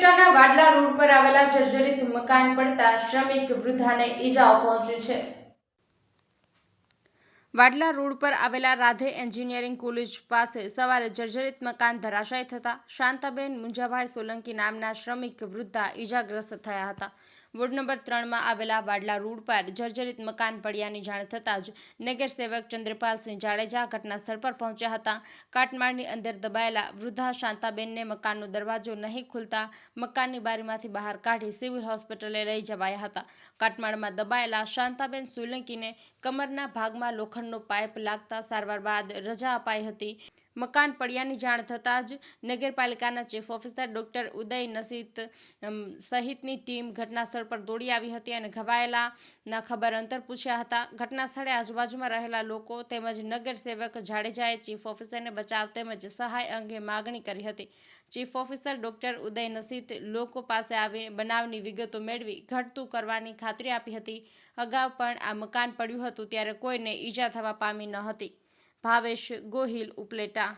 ઉપલેટાના Vadla road પર આવેલા જર્જરિત મકાન પડતા શ્રમિક વૃદ્ધાને ઈજાઓ પહોંચી છે. વાડલા રોડ પર આવેલા રાધે એન્જિનિયરિંગ કોલેજ પાસે સવારે જર્જરિત મકાન ધરાશાય થતા શાંતાબેન મુંજાભાઈ સોલંકી નામના શ્રમિક વૃદ્ધા ઈજાગ્રસ્ત થયા હતા. વોર્ડ નંબર ત્રણમાં આવેલા વાડલા રોડ પર જર્જરિત મકાન પડ્યાની જાણ થતાં જ નગરસેવક ચંદ્રપાલસિંહ જાડેજા ઘટના સ્થળ પર પહોંચ્યા હતા. કાટમાળની અંદર દબાયેલા વૃદ્ધા શાંતાબેનને મકાનનો દરવાજો નહીં ખુલતા મકાનની બારીમાંથી બહાર કાઢી સિવિલ હોસ્પિટલે લઈ જવાયા હતા. કાટમાળમાં દબાયેલા શાંતાબેન સોલંકીને કમરના ભાગમાં લોખંડનો પાઇપ લાગતા સારવાર બાદ રજા અપાઈ હતી. મકાન પડ્યાની જાણ થતાં જ નગરપાલિકાના chief officer doctor Uday Nasit સહિતની ટીમ ઘટના સ્થળ પર દોડી આવી હતી અને ઘવાયેલાના ખબર અંતર પૂછ્યા હતા. ઘટના સ્થળે આજુબાજુમાં રહેલા લોકો તેમજ નગરસેવક જાડેજાએ ચીફ ઓફિસરને બચાવ તેમજ સહાય અંગે માગણી કરી હતી. Chief officer doctor Uday Nasit લોકો પાસે આવી બનાવની વિગતો મેળવી ઘટતું કરવાની ખાતરી આપી હતી. અગાઉ પણ આ મકાન પડ્યું હતું ત્યારે કોઈને ઈજા થવા પામી ન હતી. ભાવેશ ગોહિલ ઉપલેટા